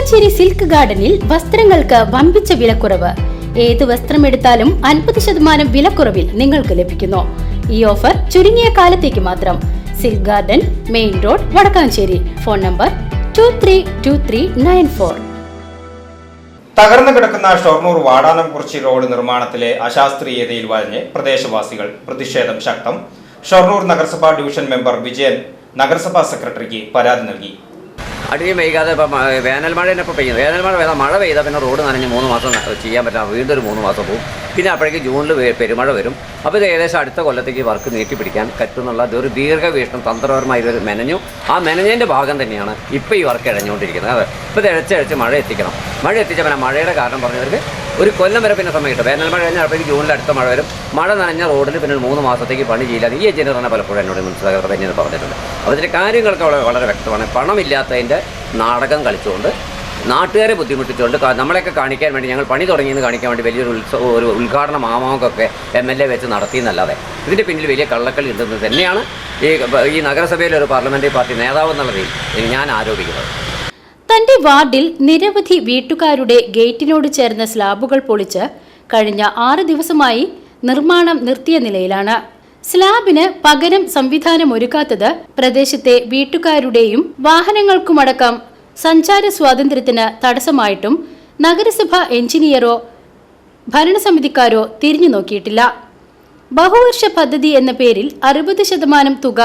Vadakkanchery silk ഗാർഡനിൽ വസ്ത്രങ്ങൾക്ക് വമ്പിച്ച വിലക്കുറവ്. ഏത് വസ്ത്രമെടുത്താലും അൻപത് ശതമാനം വിലക്കുറവിൽ നിങ്ങൾക്ക് ലഭിക്കുന്നു. ഈ ഓഫർ ചുരുങ്ങിയ കാലത്തേക്ക് മാത്രം. Silk garden main road Vadakkanchery. Phone number two three two three nine four തകർന്നു കിടക്കുന്ന ഷൊർണൂർ വാടാനംകുറിച്ചി റോഡ് നിർമ്മാണത്തിലെ അശാസ്ത്രീയതയിൽ വഴഞ്ഞ് പ്രദേശവാസികൾ പ്രതിഷേധം ശക്തം. ഷൊർണൂർ നഗരസഭാ ഡിവിഷൻ മെമ്പർ വിജയൻ നഗരസഭാ സെക്രട്ടറിക്ക് പരാതി നൽകി. അടിയും വൈകാതെ ഇപ്പം വേനൽ മഴ തന്നെ ഇപ്പോൾ പെയ്യുന്നത് വേനൽ മഴ പെയ്താൽ മഴ പെയ്താൽ പിന്നെ റോഡ് നനഞ്ഞ് മൂന്ന് മാസം ചെയ്യാൻ പറ്റാം വീണ്ടും ഒരു മൂന്ന് മാസം പോകും പിന്നെ അപ്പോഴേക്ക് ജൂണിൽ പെരുമഴ വരും. അപ്പോൾ ഇത് ഏകദേശം അടുത്ത കൊല്ലത്തേക്ക് വർക്ക് നീട്ടിപ്പിടിക്കാൻ പറ്റുന്നുള്ള ഇതൊരു ദീർഘവീക്ഷണം തന്ത്രപരമായി ഇതൊരു മെനഞ്ഞു. ആ മെനഞ്ഞതിന്റെ ഭാഗം തന്നെയാണ് ഇപ്പോൾ ഈ വർക്ക് ഇഴഞ്ഞുകൊണ്ടിരിക്കുന്നത്. അതെ. ഇപ്പോൾ ഇത് ഇഴച്ചഴിച്ച് മഴ എത്തിക്കണം. മഴ എത്തിച്ചാൽ പിന്നെ മഴയുടെ കാരണം പറഞ്ഞവർക്ക് ഒരു കൊല്ലം വരെ പിന്നെ സമയം കിട്ടും വേനൽ മഴ കഴിഞ്ഞാൽ അപ്പോഴേക്ക് ജൂണിൽ അടുത്ത മഴ വരും. മഴ നനഞ്ഞ റോഡിൽ പിന്നെ മൂന്ന് മാസത്തേക്ക് പണി ചെയ്യില്ല. ഈ എഞ്ചിനീയർ തന്നെ പലപ്പോഴും എന്നോട് മനസ്സിലാക്കാതെ തന്നെയാണ് പറഞ്ഞിട്ടുണ്ട്. അപ്പോൾ ഇതിന്റെ കാര്യങ്ങളൊക്കെ വളരെ വളരെ വ്യക്തമാണ്. പണമില്ലാത്തതിന്റെ നാടകം കളിച്ചുകൊണ്ട് നാട്ടുകാരെ ബുദ്ധിമുട്ടിച്ചുകൊണ്ട് നമ്മളെയൊക്കെ കാണിക്കാൻ വേണ്ടി ഞങ്ങൾ പണി തുടങ്ങിയെന്ന് കാണിക്കാൻ വേണ്ടി വലിയൊരു ഉത്സവം ഒരു ഉദ്ഘാടന മാമാവൊക്കെ എം എൽ എ വെച്ച് നടത്തിയെന്നല്ലാതെ ഇതിന്റെ പിന്നിൽ വലിയ കള്ളക്കളി ഉണ്ടെന്ന് തന്നെയാണ് ഈ ഈ നഗരസഭയിലെ ഒരു പാർലമെന്ററി പാർട്ടി നേതാവ് രീതിയിൽ ഞാൻ ആരോപിക്കുന്നത്. തന്റെ വാർഡിൽ നിരവധി വീട്ടുകാരുടെ ഗേറ്റിനോട് ചേർന്ന സ്ലാബുകൾ പൊളിച്ച് കഴിഞ്ഞ ആറ് ദിവസമായി നിർമ്മാണം നിർത്തിയ നിലയിലാണ്. സ്ലാബിന് പകരം സംവിധാനം ഒരുക്കാത്തത് പ്രദേശത്തെ വീട്ടുകാരുടെയും വാഹനങ്ങൾക്കുമടക്കം സഞ്ചാര സ്വാതന്ത്ര്യത്തിന് തടസ്സമായിട്ടും നഗരസഭ എഞ്ചിനീയറോ ഭരണസമിതിക്കാരോ തിരിഞ്ഞു നോക്കിയിട്ടില്ല. ബഹുവർഷ പദ്ധതി എന്ന പേരിൽ അറുപത് ശതമാനം തുക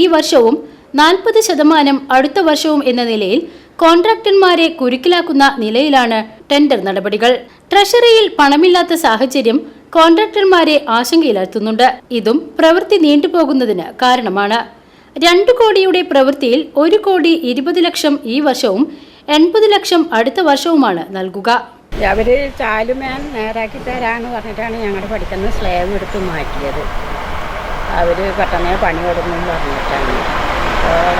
ഈ വർഷവും നാൽപ്പത് ശതമാനം അടുത്ത വർഷവും എന്ന നിലയിൽ കോൺട്രാക്ടർമാരെ കുരുക്കിലാക്കുന്ന നിലയിലാണ് ടെൻഡർ നടപടികൾ. ട്രഷറിയിൽ പണമില്ലാത്ത സാഹചര്യം കോൺട്രാക്ടർമാരെ ആശങ്കയിലാഴ്ത്തുന്നുണ്ട്. ഇതും പ്രവൃത്തി നീണ്ടുപോകുന്നതിന് കാരണമാണ്. രണ്ടു കോടിയുടെ പ്രവൃത്തിയിൽ ഒരു കോടി ഇരുപത് ലക്ഷം ഈ വർഷവും എൺപത് ലക്ഷം അടുത്ത വർഷവുമാണ് നൽകുക. അവർ ചാലുമേൻ നേരാക്കി തരാമെന്ന് പറഞ്ഞിട്ടാണ് ഞങ്ങൾ പഠിക്കുന്ന സ്ലേവ് എടുത്ത് മാറ്റിയത്. അവർ പെട്ടെന്ന് പണി കൊടുക്കും പറഞ്ഞിട്ടാണ്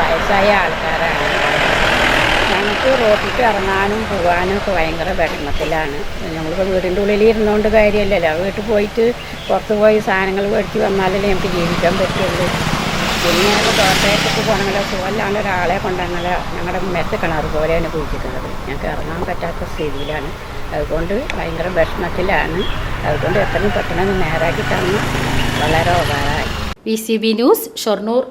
വയസ്സായ ആൾക്കാരാണ്. ഞങ്ങൾക്ക് റോട്ടിലേക്ക് ഇറങ്ങാനും പോകാനും ഒക്കെ ഭയങ്കര വിഷമത്തിലാണ്. ഞങ്ങളിപ്പോൾ വീടിന്റെ ഉള്ളിൽ ഇരുന്നുകൊണ്ട് കാര്യമല്ലല്ലോ വീട്ടിൽ പോയിട്ട് പുറത്ത് പോയി സാധനങ്ങൾ മേടിച്ച് വന്നാലല്ലേ നമുക്ക് ജീവിക്കാൻ പറ്റുള്ളൂ. പിന്നെ ഞങ്ങൾ തോട്ടത്തേക്ക് പോകണമെങ്കിലോ സുഖമില്ലാണ്ട് ഒരാളെ കൊണ്ടുവന്നാൽ ഞങ്ങളുടെ മെത്ത കിണർ പോലെയാണ് കുഴിച്ചിട്ടുള്ളത് ഞങ്ങൾക്ക് ഇറങ്ങാൻ പറ്റാത്ത സ്ഥിതിയിലാണ്. അതുകൊണ്ട് ഭയങ്കര വിഷമത്തിലാണ്. അതുകൊണ്ട് എത്രയും പെട്ടെന്ന് നേരാക്കി തന്ന് വളരെ ഉപകാരമായി. V C B news Shoranur.